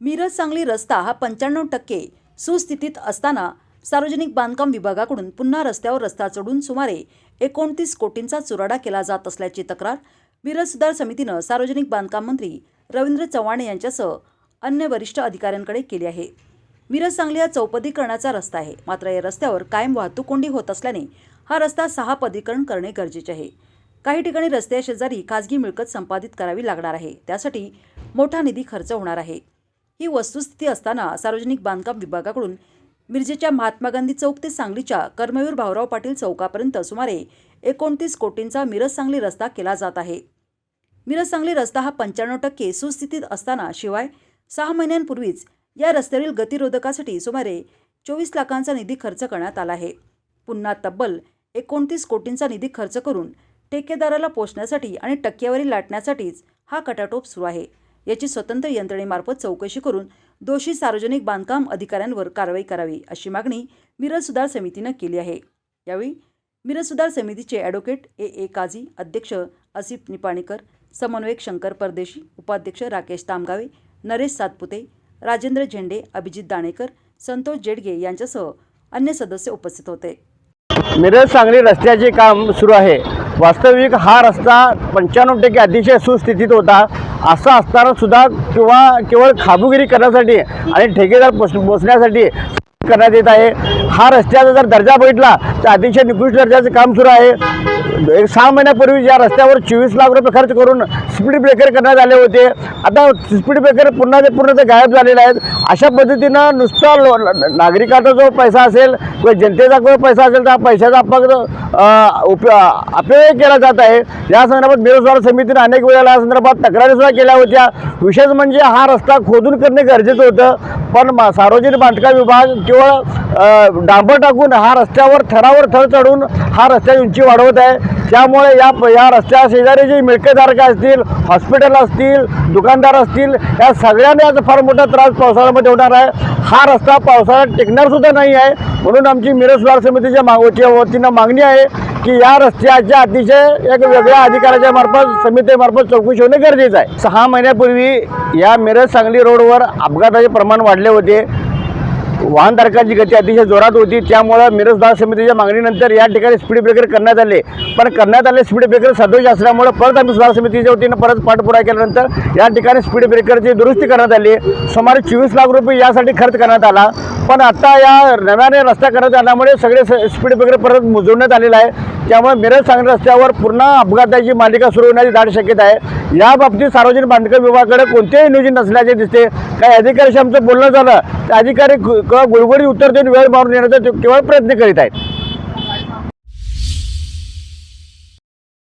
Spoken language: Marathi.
मिरज सांगली रस्ता हा पंच्याण्णव टक्के सुस्थितीत असताना सार्वजनिक बांधकाम विभागाकडून पुन्हा रस्त्यावर रस्ता चढून सुमारे एकोणतीस कोटींचा चुराडा केला जात असल्याची तक्रार मिरज सुधार समितीनं सार्वजनिक बांधकाम मंत्री रवींद्र चव्हाण यांच्यासह अन्य वरिष्ठ अधिकाऱ्यांकडे केली आहे. मिरज सांगली हा चौपदीकरणाचा रस्ता आहे. मात्र या रस्त्यावर कायम वाहतूक कोंडी होत असल्याने हा रस्ता सहा पदीकरण करणे गरजेचे आहे. काही ठिकाणी रस्त्याशेजारी खाजगी मिळकत संपादित करावी लागणार आहे. त्यासाठी मोठा निधी खर्च होणार आहे. ही वस्तुस्थिती असताना सार्वजनिक बांधकाम विभागाकडून मिरजेच्या महात्मा गांधी चौक ते सांगलीच्या कर्मवीर भाऊराव पाटील चौकापर्यंत सुमारे एकोणतीस कोटींचा मिरज सांगली रस्ता केला जात आहे. मिरज सांगली रस्ता हा पंच्याण्णव टक्के सुस्थितीत असताना शिवाय सहा महिन्यांपूर्वीच या रस्त्यावरील गतिरोधकासाठी सुमारे चोवीस लाखांचा निधी खर्च करण्यात आला आहे. पुन्हा तब्बल एकोणतीस कोटींचा निधी खर्च करून ठेकेदाराला पोचण्यासाठी आणि टक्केवारी लाटण्यासाठीच हा कटाटोप सुरू आहे. याची स्वतंत्र यंत्रणेमार्फत चौकशी करून दोषी सार्वजनिक बांधकाम अधिकाऱ्यांवर कारवाई करावी अशी मागणी मिरज सुधार समितीनं केली आहे. यावेळी मिरज सुधार समितीचे ॲडव्होकेट ए. ए. काझी अध्यक्ष असिफ निपाणीकर समन्वयक शंकर परदेशी उपाध्यक्ष राकेश तामगावे नरेश सातपुते राजेंद्र झेंडे अभिजित दाणेकर संतोष जेडगे यांच्यासह अन्य सदस्य उपस्थित होते. मिरज सांगली रस्त्याचे काम सुरू आहे. वास्तविक हा रस्ता पंच्याण्णव टक्के अतिशय सुस्थितीत होता. असं असताना सुद्धा किंवा केवळ खाबुगिरी करण्यासाठी आणि ठेकेदार पोच पोचण्यासाठी करण्यात येत आहे. हा रस्त्याचा जर दर्जा बघितला तर अतिशय निकृष्ट दर्जाचं काम सुरू आहे. एक सहा महिन्यापूर्वी या रस्त्यावर चोवीस लाख रुपये खर्च करून स्पीड ब्रेकर करण्यात आले होते आता स्पीड ब्रेकर पुन्हा ते पूर्ण ते गायब झालेले आहेत. अशा पद्धतीनं नुसता लो नागरिकाचा जो पैसा असेल किंवा जनतेचा जो पैसा असेल त्या पैशाचा फक्त उप अपव्यय केला जात आहे. या संदर्भात बेरोजगार समितीनं अनेक वेळेला या संदर्भात तक्रारीसुद्धा केल्या होत्या. विशेष म्हणजे हा रस्ता खोदून करणे गरजेचं होतं. पण मा- सार्वजनिक बांधकाम विभाग केवळ डांबर टाकून हा रस्त्यावर थरावर थर चढून हा रस्त्याची उंची वाढवत आहे. त्यामुळे या या रस्त्या शेजारी जे मिळकेधारक असतील हॉस्पिटल असतील दुकानदार असतील या सगळ्यांना याचा फार मोठा त्रास पावसाळ्यामध्ये होणार आहे. हा रस्ता पावसाळ्यात टिकणारसुद्धा नाही आहे. म्हणून आमची मिरज सुधार समितीच्या मागच्या वतीनं मागणी आहे की या रस्त्याच्या अतिशय एक वेगळ्या अधिकाऱ्याच्या मार्फत समितीमार्फत चौकशी होणे गरजेचं आहे. सहा महिन्यापूर्वी या मिरज सांगली रोडवर अपघाताचे प्रमाण वाढले होते. वाहनधारकांची गती अतिशय जोरात होती. त्यामुळं मिरज दास समितीच्या मागणीनंतर या ठिकाणी स्पीड ब्रेकर करण्यात आले. पण करण्यात आले स्पीड ब्रेकर सदोष असल्यामुळं परत आम्ही सुधार समितीच्या वतीनं परत पाठपुरावा केल्यानंतर या ठिकाणी स्पीड ब्रेकरची दुरुस्ती करण्यात आली. सुमारे चोवीस लाख रुपये यासाठी खर्च करण्यात आला. पण आता या नव्याने रस्ता करण्यात आल्यामुळे सगळे स्पीड ब्रेकर परत मुजवण्यात आलेला आहे. त्यामुळे मिरज सांगली रस्त्यावर पुन्हा अपघाताची मालिका सुरू होण्याची दाट शक्यता आहे. या बाबतीत सार्वजनिक बांधकाम विभागाकडे कोणतेही नियोजन नसल्याचे दिसते. काही अधिकाऱ्याशी आमचं बोलणं झालं. तर अधिकारी ग- गुळगुळी उत्तर देऊन वेळ मारून येण्याचा ते केवळ प्रयत्न करीत आहेत.